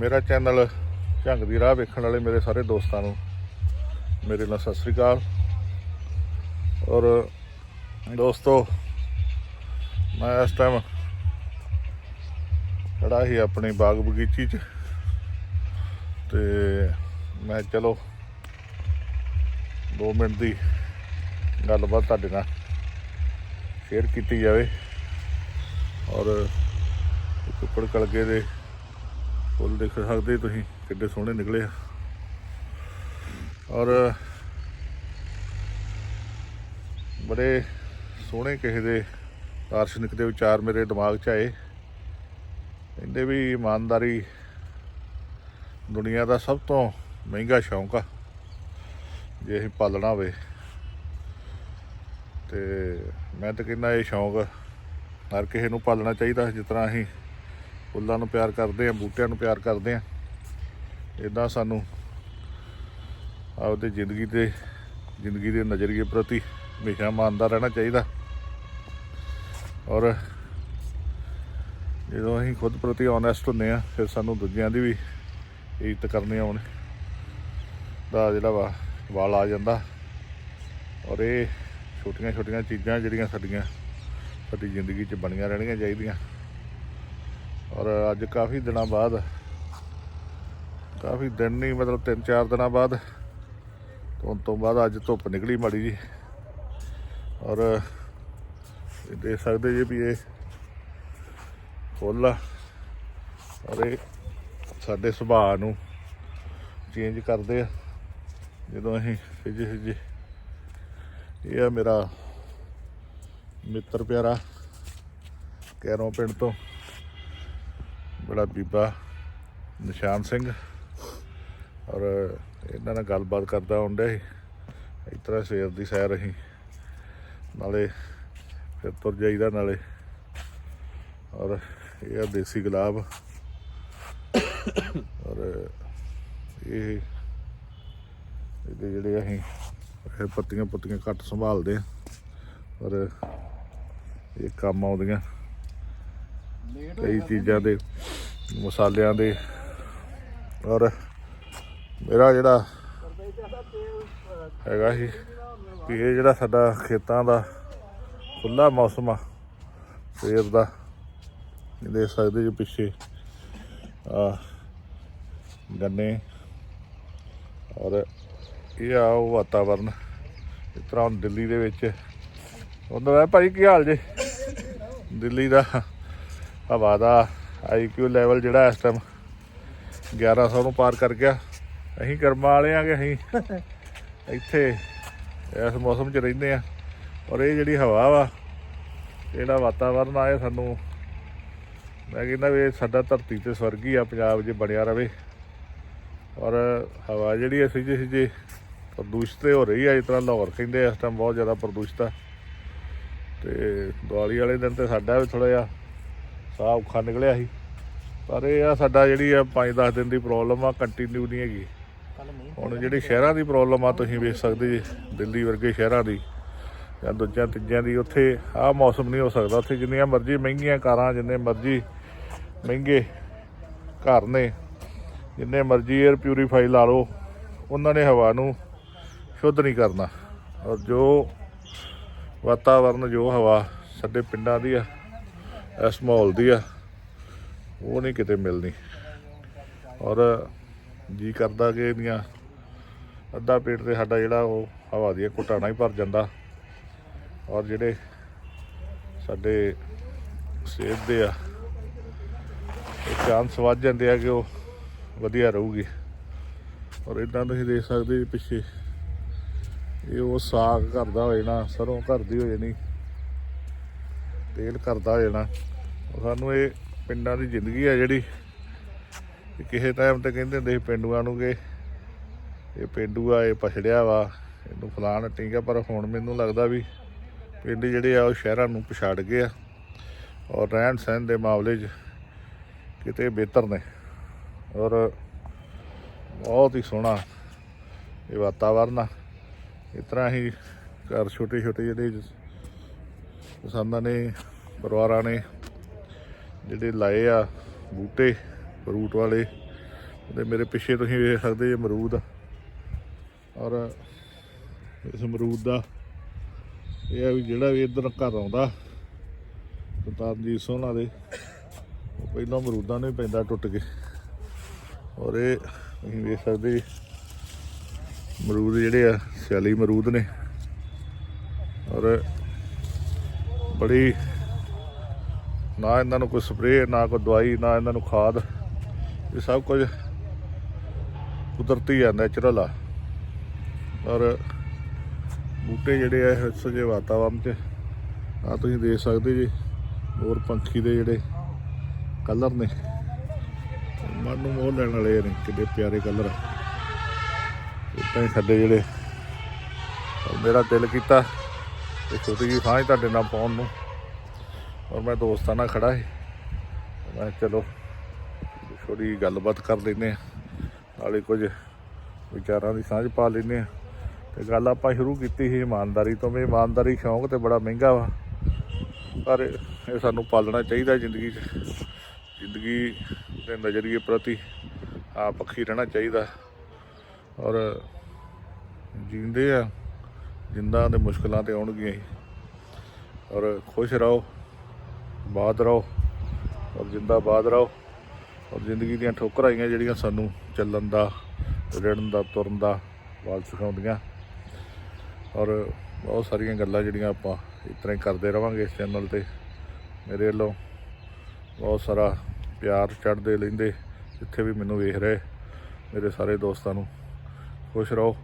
ਮੇਰਾ ਚੈਨਲ ਝੰਗ ਦੀ ਰਾਹ ਵੇਖਣ ਵਾਲੇ ਮੇਰੇ ਸਾਰੇ ਦੋਸਤਾਂ ਨੂੰ ਮੇਰੇ ਨਾਲ ਸਤਿ ਸ੍ਰੀ ਅਕਾਲ। ਔਰ ਦੋਸਤੋ, ਮੈਂ ਇਸ ਟਾਈਮ ਖੜਾ ਹੀ ਆਪਣੀ ਬਾਗ ਬਗੀਚੀ 'ਚ ਤੇ ਮੈਂ ਚਲੋ 2 ਮਿੰਟ ਦੀ ਗੱਲਬਾਤ ਤੁਹਾਡੇ ਨਾਲ ਸ਼ੇਅਰ ਕੀਤੀ ਜਾਵੇ। ਔਰ ਕੁੱਕੜ ਕਲਗੇ ਦੇ ਫੁੱਲ ਦੇਖ ਸਕਦੇ ਤੁਸੀਂ, ਕਿੱਡੇ ਸੋਹਣੇ ਨਿਕਲੇ ਆ। ਔਰ ਬੜੇ ਸੋਹਣੇ ਕਿਸੇ ਦੇ ਦਾਰਸ਼ਨਿਕ ਦੇ ਵਿਚਾਰ ਮੇਰੇ ਦਿਮਾਗ 'ਚ ਆਏ। ਕਹਿੰਦੇ ਵੀ ਇਮਾਨਦਾਰੀ ਦੁਨੀਆ ਦਾ ਸਭ ਤੋਂ ਮਹਿੰਗਾ ਸ਼ੌਂਕ ਆ, ਜੇ ਅਸੀਂ ਪਾਲਣਾ ਹੋਵੇ। ਤੇ ਮੈਂ ਤਾਂ ਕਹਿੰਦਾ ਇਹ ਸ਼ੌਂਕ ਹਰ ਕਿਸੇ ਨੂੰ ਪਾਲਣਾ ਚਾਹੀਦਾ, ਜਿਸ ਤਰ੍ਹਾਂ ਅਸੀਂ ਫੁੱਲਾਂ ਨੂੰ ਪਿਆਰ ਕਰਦੇ ਆ, ਬੂਟਿਆਂ ਨੂੰ ਪਿਆਰ ਕਰਦੇ ਆ। ਇਦਾਂ ਸਾਨੂੰ ਆਪਦੇ ਜ਼ਿੰਦਗੀ ਤੇ, ਜ਼ਿੰਦਗੀ ਦੇ ਨਜ਼ਰੀਏ ਪ੍ਰਤੀ ਹਮੇਸ਼ਾ ਇਮਾਨਦਾਰ ਰਹਿਣਾ ਚਾਹੀਦਾ। ਔਰ ਜਦੋਂ ਅਸੀਂ ਖੁਦ ਪ੍ਰਤੀ ਓਨੈਸਟ ਹੁੰਦੇ ਆ, ਫਿਰ ਸਾਨੂੰ ਦੂਜਿਆਂ ਦੀ ਵੀ ਇੱਜ਼ਤ ਕਰਨੀ ਆਉਣ ਦਾ ਜਿਹੜਾ ਵਾ, ਵਾਲ ਆ ਜਾਂਦਾ। ਔਰ ਇਹ ਛੋਟੀਆਂ ਛੋਟੀਆਂ ਚੀਜ਼ਾਂ ਜਿਹੜੀਆਂ ਸਾਡੀਆਂ ਸਾਡੀ ਜ਼ਿੰਦਗੀ 'ਚ ਬਣੀਆਂ ਰਹਿਣੀਆਂ ਚਾਹੀਦੀਆਂ। ਔਰ ਅੱਜ ਕਾਫੀ ਦਿਨਾਂ ਬਾਅਦ, ਕਾਫੀ ਦਿਨ ਨਹੀਂ, ਮਤਲਬ 3-4 ਦਿਨਾਂ ਬਾਅਦ, ਤੋਂ ਤੋਂ ਬਾਅਦ ਅੱਜ ਧੁੱਪ ਨਿਕਲੀ ਮਾੜੀ ਜੀ ਔਰ ਇਹ ਦੇਖ ਸਕਦੇ ਜੇ ਵੀ ਇਹ ਫੁੱਲ ਆ, ਔਰ ਇਹ ਸਾਡੇ ਸੁਭਾਅ ਨੂੰ ਚੇਂਜ ਕਰਦੇ ਆ। ਜਦੋਂ ਅਸੀਂ ਸਿੱਜੇ ਸਿੱਜੇ ਇਹ ਆ ਮੇਰਾ ਮਿੱਤਰ ਪਿਆਰਾ, ਕੈਰੋਂ ਪਿੰਡ ਤੋਂ। ਬੜਾ ਬੀਬਾ ਨਿਸ਼ਾਨ ਸਿੰਘ। ਔਰ ਇਹਨਾਂ ਨਾਲ ਗੱਲਬਾਤ ਕਰਦਾ ਹੁੰਦਾ ਸੀ। ਇਸ ਤਰ੍ਹਾਂ ਸਵੇਰ ਦੀ ਸੈਰ ਅਸੀਂ ਨਾਲੇ ਫਿਰ ਤੁਰ ਜਾਈਦਾ ਨਾਲੇ। ਔਰ ਇਹ ਆ ਦੇਸੀ ਗੁਲਾਬ। ਔਰ ਇਹ ਇਹਦੇ ਜਿਹੜੇ ਅਸੀਂ ਇਹ ਪੱਤੀਆਂ ਪੱਤੀਆਂ ਘੱਟ ਸੰਭਾਲਦੇ ਆ। ਔਰ ਇਹ ਕੰਮ ਆਉਂਦੀਆਂ। ਕਈ ਚੀਜ਼ਾਂ ਦੇ, ਮਸਾਲਿਆਂ ਦੇ, ਔਰ ਮੇਰਾ ਜਿਹੜਾ ਹੈਗਾ ਸੀ, ਵੀ ਇਹ ਜਿਹੜਾ ਸਾਡਾ ਖੇਤਾਂ ਦਾ ਖੁੱਲਾ ਮੌਸਮ ਆ, ਸਵੇਰ ਦਾ ਦੇਖ ਸਕਦੇ ਜੀ ਪਿੱਛੇ, ਆ, ਗੰਨੇ, ਔਰ ਇਹ ਆ ਉਹ ਵਾਤਾਵਰਨ, ਇਸ ਤਰ੍ਹਾਂ ਹੁਣ ਦਿੱਲੀ ਦੇ ਵਿੱਚ ਉਹਨਾਂ ਦਾ ਭਾਈ ਕੀ ਹਾਲ ਜੇ? ਦਿੱਲੀ ਦਾ ਹਵਾ ਦਾ ਆਈਕਿਊ ਲੈਵਲ ਜਿਹੜਾ ਇਸ ਟਾਈਮ 1100 ਨੂੰ ਪਾਰ ਕਰ ਗਿਆ। ਅਸੀਂ ਕਰਮਾਂ ਵਾਲੇ ਆ ਕਿ ਅਸੀਂ ਇੱਥੇ ਇਸ ਮੌਸਮ 'ਚ ਰਹਿੰਦੇ ਆ। ਔਰ ਇਹ ਜਿਹੜੀ ਹਵਾ ਵਾ ਜਿਹੜਾ ਵਾਤਾਵਰਨ ਆ ਇਹ ਸਾਨੂੰ। ਮੈਂ ਕਹਿੰਦਾ ਵੀ ਇਹ ਸਾਡਾ ਧਰਤੀ ਤੇ ਸਵਰਗੀ ਆ, ਪੰਜਾਬ 'ਚ ਬਣਿਆ ਰਵੇ। ਔਰ ਹਵਾ ਜਿਹੜੀ ਅਸੀਂ ਜੇ ਜੇ ਪ੍ਰਦੂਸ਼ਿਤ ਹੋ ਰਹੀ ਆ, ਇਸ ਤਰ੍ਹਾਂ ਲਾਹੌਰ ਕਹਿੰਦੇ ਇਸ ਟਾਈਮ ਬਹੁਤ ਜ਼ਿਆਦਾ ਪ੍ਰਦੂਸ਼ਿਤ ਆ। ਤੇ ਦੀਵਾਲੀ ਵਾਲੇ ਦਿਨ ਤੇ ਸਾਡਾ ਵੀ ਥੋੜਾ ਜਿਹਾ ਸਾਹ ਔਖਾ ਨਿਕਲਿਆ ਸੀ। ਪਰ ਇਹ ਆ ਸਾਡਾ ਜਿਹੜੀ ਆ 5-10 ਦਿਨ ਦੀ ਪ੍ਰੋਬਲਮ ਆ ਕੰਟੀਨਿਊ ਨਹੀਂ ਹੈਗੀ। ਹੁਣ ਜਿਹੜੀ ਸ਼ਹਿਰਾਂ ਦੀ ਪ੍ਰੋਬਲਮ ਆ ਤੁਸੀਂ ਵੇਖ ਸਕਦੇ ਜੀ ਦਿੱਲੀ ਵਰਗੇ ਸ਼ਹਿਰਾਂ ਦੀ ਜਾਂ ਦੂਜਿਆਂ ਤੀਜਿਆਂ ਦੀ ਉੱਥੇ ਆਹ ਮੌਸਮ ਨਹੀਂ ਹੋ ਸਕਦਾ। ਉੱਥੇ ਜਿੰਨੀਆਂ ਮਰਜ਼ੀ ਮਹਿੰਗੀਆਂ ਕਾਰਾਂ ਜਿੰਨੇ ਮਰਜ਼ੀ ਮਹਿੰਗੇ ਘਰ ਨੇ ਜਿੰਨੇ ਮਰਜ਼ੀ 에ਅਰ ਪਿਊਰੀਫਾਈ ਲਾ ਲਓ ਉਹਨਾਂ ਨੇ ਹਵਾ ਨੂੰ ਸ਼ੁੱਧ ਨਹੀਂ ਕਰਨਾ। ਔਰ ਜੋ ਵਾਤਾਵਰਨ ਜੋ ਹਵਾ ਸਾਡੇ ਪਿੰਡਾਂ ਦੀ ਆ ਇਸ ਮਾਹੌਲ ਦੀ ਆ। ਉਹ ਨਹੀਂ ਕਿਤੇ ਮਿਲਣੀ। ਔਰ ਜੀ ਕਰਦਾ ਕਿ ਇਹਦੀਆਂ ਅੱਧਾ ਪੇਟ ਤੇ ਸਾਡਾ ਜਿਹੜਾ ਉਹ ਹਵਾ ਦੀਆਂ ਘੁਟਾਣਾ ਹੀ ਭਰ ਜਾਂਦਾ। ਔਰ ਜਿਹੜੇ ਸਾਡੇ ਸਿਹਤ ਦੇ ਆ, ਇਹ ਚਾਂਸ ਵੱਧ ਜਾਂਦੇ ਆ ਕਿ ਉਹ ਵਧੀਆ ਰਹੂਗੀ। ਔਰ ਇਦਾਂ ਤੁਸੀਂ ਦੇਖ ਸਕਦੇ ਪਿੱਛੇ, ਇਹ ਉਹ ਸਾਗ ਘਰ ਦਾ ਹੋ ਜਾਣਾ ਸਰੋਂ ਘਰ ਦੀ ਹੋ ਜਾਣੀ ਤੇਲ ਕਰਦਾ ਜਾਣਾ ਸਾਨੂੰ ਇਹ ਪਿੰਡਾਂ ਦੀ ਜ਼ਿੰਦਗੀ ਆ ਜਿਹੜੀ। ਕਿਸੇ ਟਾਈਮ ਤੇ ਕਹਿੰਦੇ ਹੁੰਦੇ ਸੀ ਪਿੰਡੂਆਂ ਨੂੰ ਕਿ ਇਹ ਪਿੰਡੂ ਆ, ਇਹ ਪਛੜਿਆ ਵਾ, ਇਹਨੂੰ ਫਲਾਣ ਟੀਕਾ ਪਰ ਹੁਣ ਮੈਨੂੰ ਲੱਗਦਾ ਵੀ ਪਿੰਡ ਜਿਹੜੇ ਆ, ਉਹ ਸ਼ਹਿਰਾਂ ਨੂੰ ਪਛਾੜ ਗਏ ਆ। ਔਰ ਰਹਿਣ ਸਹਿਣ ਦੇ ਮਾਮਲੇ 'ਚ ਕਿਤੇ ਬਿਹਤਰ ਨੇ। ਔਰ ਬਹੁਤ ਹੀ ਸੋਹਣਾ ਇਹ ਵਾਤਾਵਰਨ ਆ। ਇਸ ਤਰ੍ਹਾਂ ਹੀ ਘਰ ਛੋਟੇ ਛੋਟੇ ਜਿਹੜੇ ਕਿਸਾਨਾਂ ਨੇ, ਪਰਿਵਾਰਾਂ ਨੇ ਜਿਹੜੇ ਲਾਏ ਆ ਬੂਟੇ ਫਰੂਟ ਵਾਲੇ ਤੇ ਮੇਰੇ ਪਿੱਛੇ ਤੁਸੀਂ ਵੇਖ ਸਕਦੇ ਜੀ ਅਮਰੂਦ। ਔਰ ਇਸ ਅਮਰੂਦ ਦਾ ਇਹ ਆ ਵੀ ਜਿਹੜਾ ਵੀ ਇੱਧਰ ਘਰ ਆਉਂਦਾ ਸਰਦਾਰਜੀਤ ਸੋਹਣਾ ਦੇ, ਉਹ ਪਹਿਲਾਂ ਅਮਰੂਦਾਂ ਨੂੰ ਪੈਂਦਾ ਟੁੱਟ ਕੇ। ਔਰ ਇਹ ਤੁਸੀਂ ਵੇਖ ਸਕਦੇ ਅਮਰੂਦ ਜਿਹੜੇ ਆ, ਸਿਆਲੀ ਅਮਰੂਦ ਨੇ। ਔਰ ਬੜੀ, ਨਾ ਇਹਨਾਂ ਨੂੰ ਕੋਈ ਸਪਰੇਅ ਨਾ ਕੋਈ ਦਵਾਈ, ਨਾ ਇਹਨਾਂ ਨੂੰ ਖਾਦ, ਇਹ ਸਭ ਕੁਝ ਕੁਦਰਤੀ ਆ ਨੈਚੁਰਲ ਆ। ਔਰ ਬੂਟੇ ਜਿਹੜੇ ਆ, ਇਸ ਜਿਹੇ ਵਾਤਾਵਰਨ 'ਚ ਆ ਤੁਸੀਂ ਦੇਖ ਸਕਦੇ ਜੀ, ਹੋਰ ਪੰਖੀ ਦੇ ਜਿਹੜੇ ਕਲਰ ਨੇ, ਮਨ ਨੂੰ ਮੋਹ ਲੈਣ ਵਾਲੇ ਨੇ ਕਿੰਨੇ ਪਿਆਰੇ ਕਲਰ ਇਦਾਂ ਹੀ ਸਾਡੇ ਜਿਹੜੇ, ਮੇਰਾ ਦਿਲ ਕੀਤਾ। ਤੇ ਛੋਟੀ ਜਿਹੀ ਥਾਂ 'ਚ ਤੁਹਾਡੇ ਨਾਲ ਪਾਉਣ ਨੂੰ। ਔਰ ਮੈਂ ਦੋਸਤਾਂ ਨਾਲ ਖੜਾ ਸੀ। ਮੈਂ ਕਿਹਾ ਚਲੋ ਛੋਟੀ ਜਿਹੀ ਗੱਲਬਾਤ ਕਰ ਲੈਂਦੇ ਹਾਂ। ਨਾਲੇ ਕੁਝ ਵਿਚਾਰਾਂ ਦੀ ਸਾਂਝ ਪਾ ਲੈਂਦੇ ਹਾਂ। ਤੇ ਗੱਲ ਆਪਾਂ ਸ਼ੁਰੂ ਕੀਤੀ ਸੀ ਇਮਾਨਦਾਰੀ ਤੋਂ। ਵੀ ਇਮਾਨਦਾਰੀ ਸ਼ੌਂਕ ਤੇ ਬੜਾ ਮਹਿੰਗਾ ਵਾ। ਪਰ ਇਹ ਸਾਨੂੰ ਪਾਲਣਾ ਚਾਹੀਦਾ ਜ਼ਿੰਦਗੀ 'ਚ। ਜ਼ਿੰਦਗੀ ਦੇ ਨਜ਼ਰੀਏ ਪ੍ਰਤੀ ਆ ਪੱਖੀ ਰਹਿਣਾ ਚਾਹੀਦਾ। ਔਰ ਜੀਂਦੇ ਆ ਜਿੰਦਾਂ ਦੇ ਮੁਸ਼ਕਲਾਂ ਤੇ ਆਉਣਗੀਆਂ ਹੀ। ਔਰ ਖੁਸ਼ ਰਹੋ, ਬਾਦ ਰਹੋ, ਔਰ ਜਿੰਦਾ ਜਿੰਦਾਬਾਦ ਰਹੋ, ਔਰ ਜ਼ਿੰਦਗੀ ਦੀਆਂ ਠੋਕਰਾਂ ਆਈਆਂ ਜਿਹੜੀਆਂ ਸਾਨੂੰ ਚੱਲਣ ਦਾ, ਰੜਨ ਦਾ, ਤੁਰਨ ਦਾ ਵਾਲ ਸਿਖਾਉਂਦੀਆਂ। ਔਰ ਬਹੁਤ ਸਾਰੀਆਂ ਗੱਲਾਂ ਜਿਹੜੀਆਂ ਆਪਾਂ ਇਸ ਤਰ੍ਹਾਂ ਹੀ ਕਰਦੇ ਰਵਾਂਗੇ ਇਸ ਚੈਨਲ ਤੇ। ਮੇਰੇ ਵੱਲੋਂ ਬਹੁਤ ਸਾਰਾ ਪਿਆਰ ਚੜ੍ਹਦੇ ਲੈਂਦੇ, ਜਿੱਥੇ ਵੀ ਮੈਨੂੰ ਵੇਖ ਰਹੇ ਮੇਰੇ ਸਾਰੇ ਦੋਸਤਾਂ ਨੂੰ। ਖੁਸ਼ ਰਹੋ